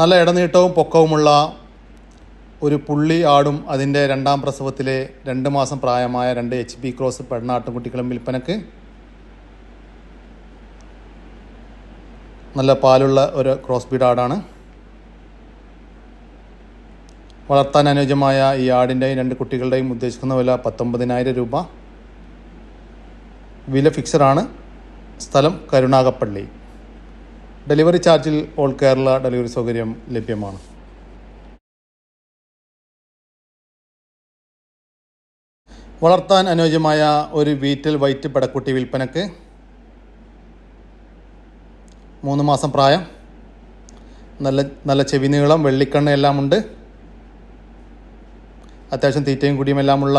നല്ല ഇടനീട്ടവും പൊക്കവുമുള്ള ഒരു പുള്ളി ആടും അതിന്റെ രണ്ടാം പ്രസവത്തിലെ രണ്ട് മാസം പ്രായമായ രണ്ട് എച്ച് പി ക്രോസ് പെണ്ണാട്ടുംകുട്ടികളും വിൽപ്പനക്ക് നല്ല പാലുള്ള ഒരു ക്രോസ് ബീഡ് ആടാണ്. വളർത്താൻ അനുയോജ്യമായ ഈ ആടിന്റെയും രണ്ട് കുട്ടികളുടെയും ഉദ്ദേശിക്കുന്ന വില പത്തൊമ്പതിനായിരം രൂപ. വില ഫിക്സഡാണ് സ്ഥലം കരുണാകപ്പള്ളി ഡെലിവറി ചാർജിൽ ഓൾ കേരള ഡെലിവറി സൗകര്യം ലഭ്യമാണ്. വളർത്താൻ അനുയോജ്യമായ ഒരു വീറ്റൽ വൈറ്റ് പടക്കുട്ടി വിൽപ്പനക്ക് മൂന്ന് മാസം പ്രായം. നല്ല നല്ല ചെവി നീളം വെള്ളിക്കണ്ണ എല്ലാം ഉണ്ട്. അത്യാവശ്യം തീറ്റയും കുടിയും എല്ലാമുള്ള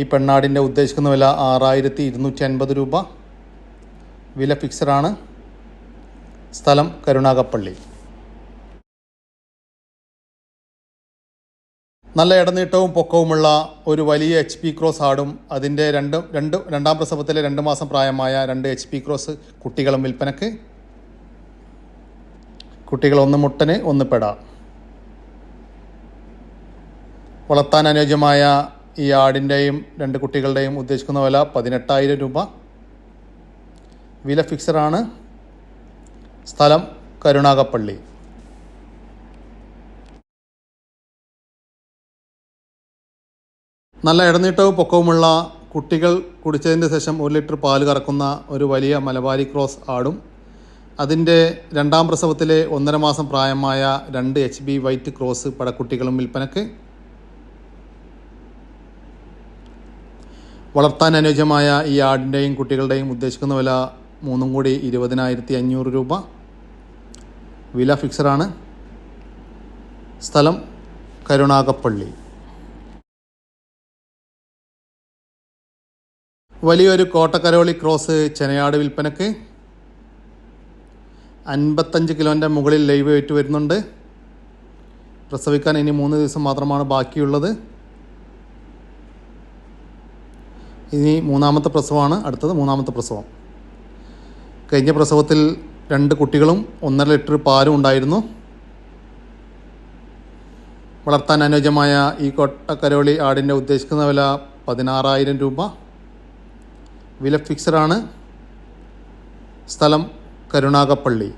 ഈ പെണ്ണാടിന്റെ ഉദ്ദേശിക്കുന്ന വില ആറായിരത്തി ഇരുന്നൂറ്റി അൻപത് രൂപ. വില ഫിക്സഡാണ് സ്ഥലം കരുണാകപ്പള്ളി. നല്ല ഇടനീട്ടവും പൊക്കവുമുള്ള ഒരു വലിയ എച്ച് പി ക്രോസ് ആടും അതിന്റെ രണ്ട് രണ്ട് രണ്ടാം പ്രസവത്തിലെ രണ്ട് മാസം പ്രായമായ രണ്ട് എച്ച് പി ക്രോസ് കുട്ടികളും വിൽപ്പനക്ക്. കുട്ടികൾ ഒന്ന് മുട്ടന് ഒന്ന് പെട. വളർത്താൻ അനുയോജ്യമായ ഈ ആടിന്റെയും രണ്ട് കുട്ടികളുടെയും ഉദ്ദേശിക്കുന്ന വില പതിനെട്ടായിരം രൂപ. വില ഫിക്സഡാണ് സ്ഥലം കരുണാകപ്പള്ളി. നല്ല ഇടനീട്ടവും പൊക്കവുമുള്ള കുട്ടികൾ കുടിച്ചതിന്റെ ശേഷം ഒരു ലിറ്റർ പാൽ കറക്കുന്ന ഒരു വലിയ മലബാരി ക്രോസ് ആടും. അതിന്റെ രണ്ടാം പ്രസവത്തിലെ ഒന്നര മാസം പ്രായമായ രണ്ട് എച്ച് ബി വൈറ്റ് ക്രോസ് പടക്കുട്ടികളും വിൽപ്പനക്ക് വളർത്താൻ അനുയോജ്യമായ ഈ ആടിന്റെയും കുട്ടികളുടെയും ഉദ്ദേശിക്കുന്ന വില മൂന്നും കൂടി ഇരുപതിനായിരത്തി അഞ്ഞൂറ് രൂപ. വില ഫിക്സഡാണ്. സ്ഥലം കരുണാകപ്പള്ളി. വലിയൊരു കോട്ടക്കരോളി ക്രോസ് ചെനയാട് വിൽപ്പനക്ക്. അൻപത്തഞ്ച് കിലോന്റെ മുകളിൽ ലൈവ് വെയിറ്റ് വരുന്നുണ്ട്. പ്രസവിക്കാൻ ഇനി മൂന്ന് ദിവസം മാത്രമാണ് ബാക്കിയുള്ളത്. ഇനി മൂന്നാമത്തെ പ്രസവമാണ് അടുത്തത് മൂന്നാമത്തെ പ്രസവം. കഴിഞ്ഞ പ്രസവത്തിൽ രണ്ട് കുട്ടികളും ഒന്നര ലിറ്റർ പാലും ഉണ്ടായിരുന്നു. വളർത്താൻ അനുയോജ്യമായ ഈ കൊട്ടക്കരോളി ആടിന്റെ ഉദ്ദേശിക്കുന്ന വില പതിനാറായിരം രൂപ. വില ഫിക്സഡാണ് സ്ഥലം കരുണാകപ്പള്ളി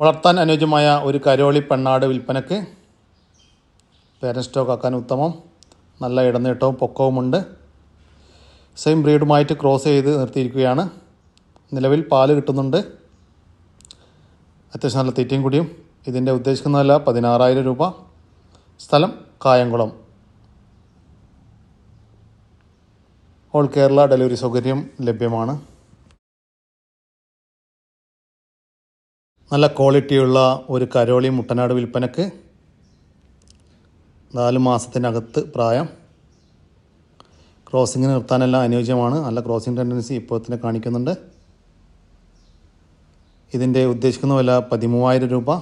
വളർത്താൻ അനുയോജ്യമായ ഒരു കരോളി പെണ്ണാട് വിൽപ്പനക്ക് പേരൻ സ്റ്റോക്ക് ആക്കാൻ ഉത്തമം. നല്ല ഇടനീട്ടവും പൊക്കവുമുണ്ട്. സെയിം ബ്രീഡുമായിട്ട് ക്രോസ് ചെയ്ത് നിർത്തിയിരിക്കുകയാണ്. നിലവിൽ പാൽ കിട്ടുന്നുണ്ട്. അത്യാവശ്യം നല്ല തീറ്റയും കൂടിയും. ഇതിന്റെ ഉദ്ദേശിക്കുന്ന വില പതിനാറായിരം രൂപ. സ്ഥലം കായംകുളം. ഓൾ കേരള ഡെലിവറി സൗകര്യം ലഭ്യമാണ്. നല്ല ക്വാളിറ്റിയുള്ള ഒരു കരോളി മുട്ടനാട് വിൽപ്പനക്ക് നാല് മാസത്തിനകത്ത് പ്രായം. ക്രോസിങ്ങിന് നിർത്താനെല്ലാം അനുയോജ്യമാണ്. നല്ല ക്രോസിംഗ് ടെൻഡൻസി ഇപ്പോൾ തന്നെ കാണിക്കുന്നുണ്ട്. ഇതിന്റെ ഉദ്ദേശിക്കുന്ന വില പതിമൂവായിരം രൂപ.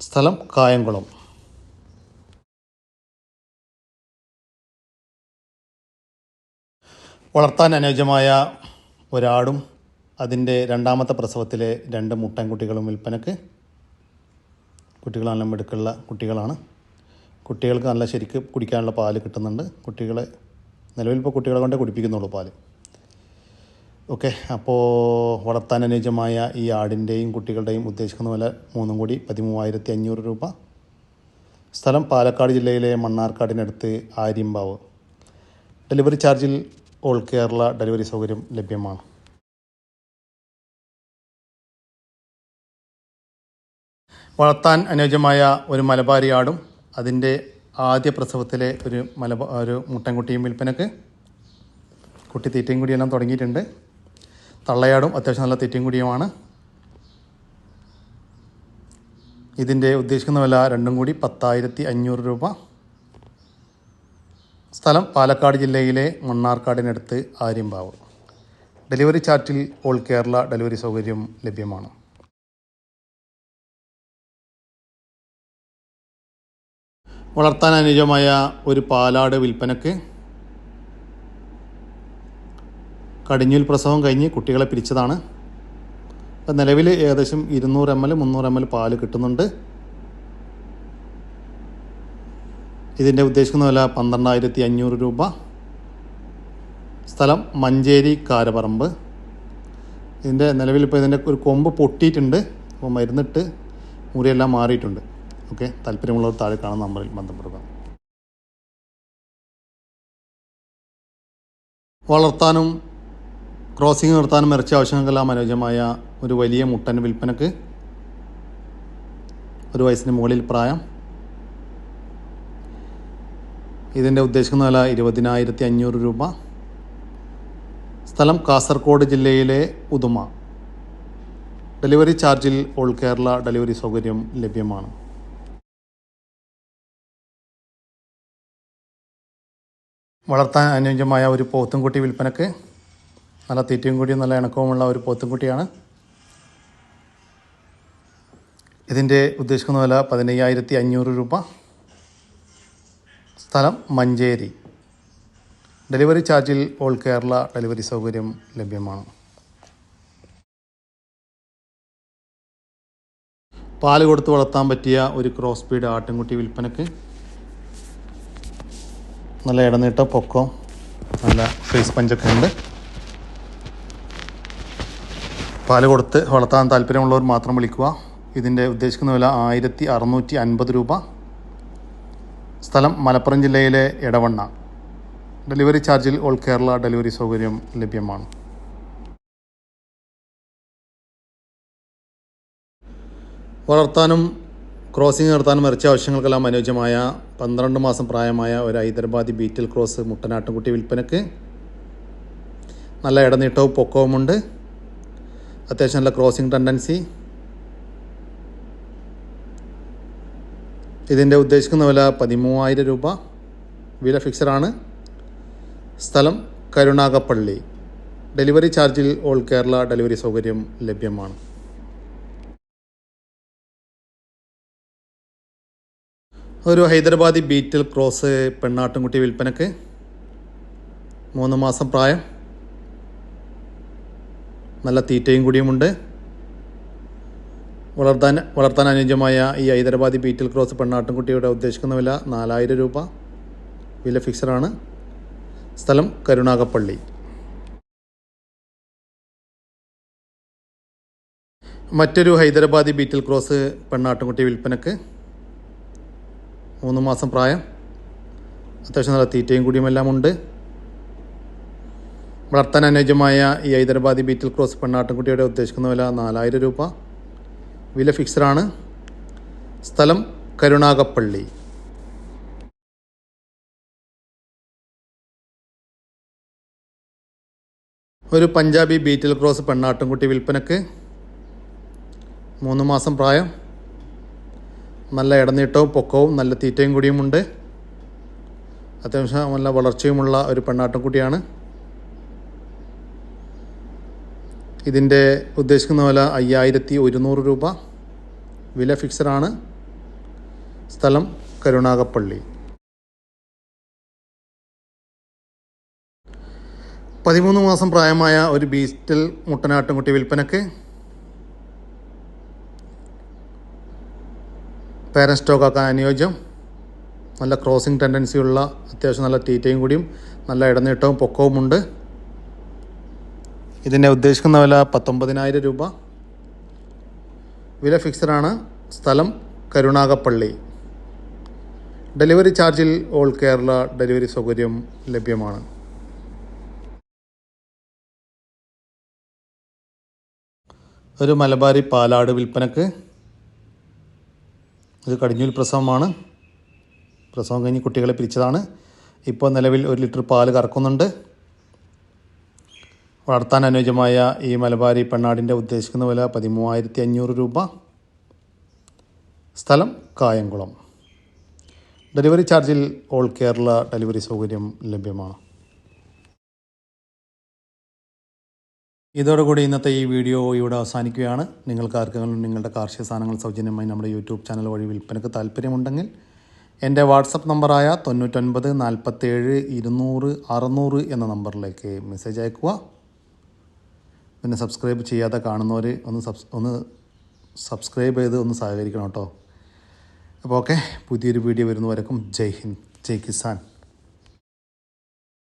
സ്ഥലം കായംകുളം. വളർത്താൻ അനുയോജ്യമായ ഒരാടും അതിന്റെ രണ്ടാമത്തെ പ്രസവത്തിലെ രണ്ട് മുട്ടൻകുട്ടികളും വിൽപ്പനക്ക് കുട്ടികൾ നല്ല മിടുക്കുള്ള കുട്ടികളാണ്. കുട്ടികൾക്ക് നല്ല ശരിക്ക് കുടിക്കാനുള്ള പാൽ കിട്ടുന്നുണ്ട്. കുട്ടികളെ നിലവിൽ ഇപ്പോൾ കുട്ടികളെ കൊണ്ടേ കുടിപ്പിക്കുന്നുള്ളൂ പാൽ. ഓക്കെ അപ്പോൾ വളർത്താൻ അനുയോജ്യമായ ഈ ആടിന്റെയും കുട്ടികളുടെയും ഉദ്ദേശിക്കുന്ന വില മൂന്നും കൂടി പതിമൂവായിരത്തി അഞ്ഞൂറ് രൂപ. സ്ഥലം പാലക്കാട് ജില്ലയിലെ മണ്ണാർക്കാടിനടുത്ത് ആര്യമ്പാവ്. ഡെലിവറി ചാർജിൽ ഓൾ കേരള ഡെലിവറി സൗകര്യം ലഭ്യമാണ്. വളർത്താൻ അനുയോജ്യമായ ഒരു മലബാരി ആടും അതിന്റെ ആദ്യ പ്രസവത്തിലെ ഒരു മല ഒരു മുട്ടൻകുട്ടിയും വിൽപ്പനക്ക് കുട്ടി തീറ്റയും കുടിയെല്ലാം തുടങ്ങിയിട്ടുണ്ട്. തള്ളയാടും അത്യാവശ്യം നല്ല തീറ്റയും കുടിയുമാണ്. ഇതിന്റെ ഉദ്ദേശിക്കുന്ന വില രണ്ടും കൂടി പത്തായിരത്തി അഞ്ഞൂറ് രൂപ. സ്ഥലം പാലക്കാട് ജില്ലയിലെ മണ്ണാർക്കാടിനടുത്ത് ആര്യമ്പാവ് ഡെലിവറി ചാർട്ടിൽ ഓൾ കേരള ഡെലിവറി സൗകര്യം ലഭ്യമാണ്. വളർത്താൻ അനുയോജ്യമായ ഒരു പാലാട് വിൽപ്പനക്ക് കടിഞ്ഞൂൽ പ്രസവം കഴിഞ്ഞ് കുട്ടികളെ പിരിച്ചതാണ്. അപ്പം നിലവിൽ ഏകദേശം ഇരുന്നൂറ് എം എൽ മുന്നൂറ് എം എൽ പാൽ കിട്ടുന്നുണ്ട്. ഇതിന്റെ ഉദ്ദേശിക്കുന്ന വില പന്ത്രണ്ടായിരത്തി അഞ്ഞൂറ് രൂപ. സ്ഥലം മഞ്ചേരി കാരപറമ്പ്. ഇതിന്റെ നിലവിൽ ഇപ്പോൾ ഇതിന്റെ ഒരു കൊമ്പ് പൊട്ടിയിട്ടുണ്ട്. അപ്പോൾ മരുന്നിട്ട് മുറിയെല്ലാം മാറിയിട്ടുണ്ട്. ഓക്കെ? താല്പര്യമുള്ളവർ താഴെ കാണുന്ന നമ്പറിൽ ബന്ധപ്പെടുക. വളർത്താനും ക്രോസിംഗ് നിർത്താനും ഇറച്ചി ആവശ്യങ്ങൾക്കെല്ലാം അനുയോജ്യമായ ഒരു വലിയ മുട്ടൻ വിൽപ്പനക്ക് ഒരു വയസ്സിന് മുകളിൽ പ്രായം. ഇതിന്റെ ഉദ്ദേശിക്കുന്ന വില ഇരുപതിനായിരത്തി അഞ്ഞൂറ് രൂപ. സ്ഥലം കാസർഗോഡ് ജില്ലയിലെ ഉദുമ. ഡെലിവറി ചാർജിൽ ഓൾ കേരള ഡെലിവറി സൗകര്യം ലഭ്യമാണ്. വളർത്താൻ അനുയോജ്യമായ ഒരു പോത്തുംകുട്ടി വിൽപ്പനക്ക് നല്ല തീറ്റയും കൂടിയും നല്ല ഇണക്കവുമുള്ള ഒരു പോത്തുംകുട്ടിയാണ്. ഇതിന്റെ ഉദ്ദേശിക്കുന്ന വില പതിനയ്യായിരത്തി അഞ്ഞൂറ് രൂപ. സ്ഥലം മഞ്ചേരി. ഡെലിവറി ചാർജിൽ ഓൾ കേരള ഡെലിവറി സൗകര്യം ലഭ്യമാണ്. പാൽ കൊടുത്ത് വളർത്താൻ പറ്റിയ ഒരു ക്രോസ് ബീഡ് ആട്ടിൻകുട്ടി വിൽപ്പനക്ക് നല്ല ഇടനീട്ട പൊക്കം നല്ല ഫേസ് പഞ്ചൊക്കെ ഉണ്ട്. പാൽ കൊടുത്ത് വളർത്താൻ താല്പര്യമുള്ളവർ മാത്രം വിളിക്കുക. ഇതിന്റെ ഉദ്ദേശിക്കുന്ന വില ആയിരത്തി അറുന്നൂറ്റി അൻപത് രൂപ. സ്ഥലം മലപ്പുറം ജില്ലയിലെ ഇടവണ്ണ ഡെലിവറി ചാർജിൽ ഓൾ കേരള ഡെലിവറി സൗകര്യം ലഭ്യമാണ്. വളർത്താനും ക്രോസിംഗ് നടത്താൻ ഇറച്ചി ആവശ്യങ്ങൾക്കെല്ലാം അനുയോജ്യമായ പന്ത്രണ്ട് മാസം പ്രായമായ ഒരു ഹൈദരാബാദി ബീറ്റിൽ ക്രോസ് മുട്ടനാട്ടുംകുട്ടി വിൽപ്പനക്ക് നല്ല ഇടനീട്ടവും പൊക്കവുമുണ്ട്. അത്യാവശ്യം നല്ല ക്രോസിംഗ് ടെൻഡൻസി ഇതിന്റെ ഉദ്ദേശിക്കുന്ന വില പതിമൂവായിരം രൂപ. വില ഫിക്സഡാണ് സ്ഥലം കരുണാകപ്പള്ളി ഡെലിവറി ചാർജിൽ ഓൾ കേരള ഡെലിവറി സൗകര്യം ലഭ്യമാണ്. ഒരു ഹൈദരാബാദി ബീറ്റിൽ ക്രോസ് പെണ്ണാട്ടുംകുട്ടി വിൽപ്പനക്ക് മൂന്ന് മാസം പ്രായം. നല്ല തീറ്റയും കൂടിയുമുണ്ട്. വളർത്താൻ വളർത്താൻ അനുയോജ്യമായ ഈ ഹൈദരാബാദി ബീറ്റിൽ ക്രോസ് പെണ്ണാട്ടുംകുട്ടിയുടെ ഉദ്ദേശിക്കുന്ന വില നാലായിരം രൂപ. വില ഫിക്സഡാണ്. സ്ഥലം കരുണാകപ്പള്ളി മറ്റൊരു ഹൈദരാബാദി ബീറ്റിൽ ക്രോസ് പെണ്ണാട്ടുംകുട്ടി വിൽപ്പനക്ക് മൂന്ന് മാസം പ്രായം. അത്യാവശ്യം നല്ല തീറ്റയും കൂടിയുമെല്ലാം ഉണ്ട്. വളർത്താൻ അനുയോജ്യമായ ഈ ഹൈദരാബാദി ബീറ്റിൽ ക്രോസ് പെണ്ണാട്ടുംകുട്ടിയുടെ ഉദ്ദേശിക്കുന്ന വില നാലായിരം രൂപ. വില ഫിക്സഡാണ് സ്ഥലം കരുണാകപ്പള്ളി ഒരു പഞ്ചാബി ബീറ്റിൽ ക്രോസ് പെണ്ണാട്ടുംകുട്ടി വിൽപ്പനക്ക് മൂന്ന് മാസം പ്രായം. നല്ല ഇടനീട്ടവും പൊക്കവും നല്ല തീറ്റയും കൂടിയുമുണ്ട് അത്യാവശ്യം നല്ല വളർച്ചയുമുള്ള ഒരു പെണ്ണാട്ടുംകുട്ടിയാണ് ഇതിന്റെ ഉദ്ദേശിക്കുന്ന വില അയ്യായിരത്തി ഒരുന്നൂറ് രൂപ. വില ഫിക്സഡാണ് സ്ഥലം കരുണാകപ്പള്ളി പതിമൂന്ന് മാസം പ്രായമായ ഒരു ബീസ്റ്റൽ മുട്ടനാട്ടുംകുട്ടി വിൽപ്പനക്ക് പേരൻ സ്റ്റോക്കാക്കാൻ അനുയോജ്യം. നല്ല ക്രോസിംഗ് ടെൻഡൻസിയുള്ള അത്യാവശ്യം നല്ല തീറ്റയും കൂടിയും നല്ല ഇടനീട്ടവും പൊക്കവുമുണ്ട് ഇതിന്റെ ഉദ്ദേശിക്കുന്ന വില പത്തൊമ്പതിനായിരം രൂപ. വില ഫിക്സഡാണ് സ്ഥലം കരുണാകപ്പള്ളി ഡെലിവറി ചാർജിൽ ഓൾ കേരള ഡെലിവറി സൗകര്യം ലഭ്യമാണ്. ഒരു മലബാരി പാലാട് വിൽപ്പനക്ക് ഇത് കടിഞ്ഞൂൽ പ്രസവമാണ്. പ്രസവം കഴിഞ്ഞ് കുട്ടികളെ പിരിച്ചതാണ്. ഇപ്പോൾ നിലവിൽ ഒരു ലിറ്റർ പാൽ കറക്കുന്നുണ്ട്. വളർത്താൻ അനുയോജ്യമായ ഈ മലബാരി പെണ്ണാടിന്റെ ഉദ്ദേശിക്കുന്ന വില പതിമൂവായിരത്തി അഞ്ഞൂറ് രൂപ. സ്ഥലം കായംകുളം. ഡെലിവറി ചാർജിൽ ഓൾ കേരള ഡെലിവറി സൗകര്യം ലഭ്യമാണ്. ഇതോടുകൂടി ഇന്നത്തെ ഈ വീഡിയോ ഇവിടെ അവസാനിക്കുകയാണ്. നിങ്ങൾക്ക് ആർക്കെങ്കിലും നിങ്ങളുടെ കാർഷിക സാധനങ്ങൾ സൗജന്യമായി നമ്മുടെ യൂട്യൂബ് ചാനൽ വഴി വിൽപ്പനക്ക് താല്പര്യമുണ്ടെങ്കിൽ എന്റെ വാട്സപ്പ് നമ്പറായ തൊണ്ണൂറ്റൊൻപത് നാൽപ്പത്തേഴ് ഇരുന്നൂറ് അറുന്നൂറ് എന്ന നമ്പറിലേക്ക് മെസ്സേജ് അയക്കുക. പിന്നെ സബ്സ്ക്രൈബ് ചെയ്യാതെ കാണുന്നവർ ഒന്ന് സബ്സ് ഒന്ന് സബ്സ്ക്രൈബ് ചെയ്ത് ഒന്ന് സഹകരിക്കണം കേട്ടോ. അപ്പോൾ ഓക്കെ പുതിയൊരു വീഡിയോ വരുന്നവരക്കും ജയ് ഹിന്ദ് ജയ് കിസാൻ.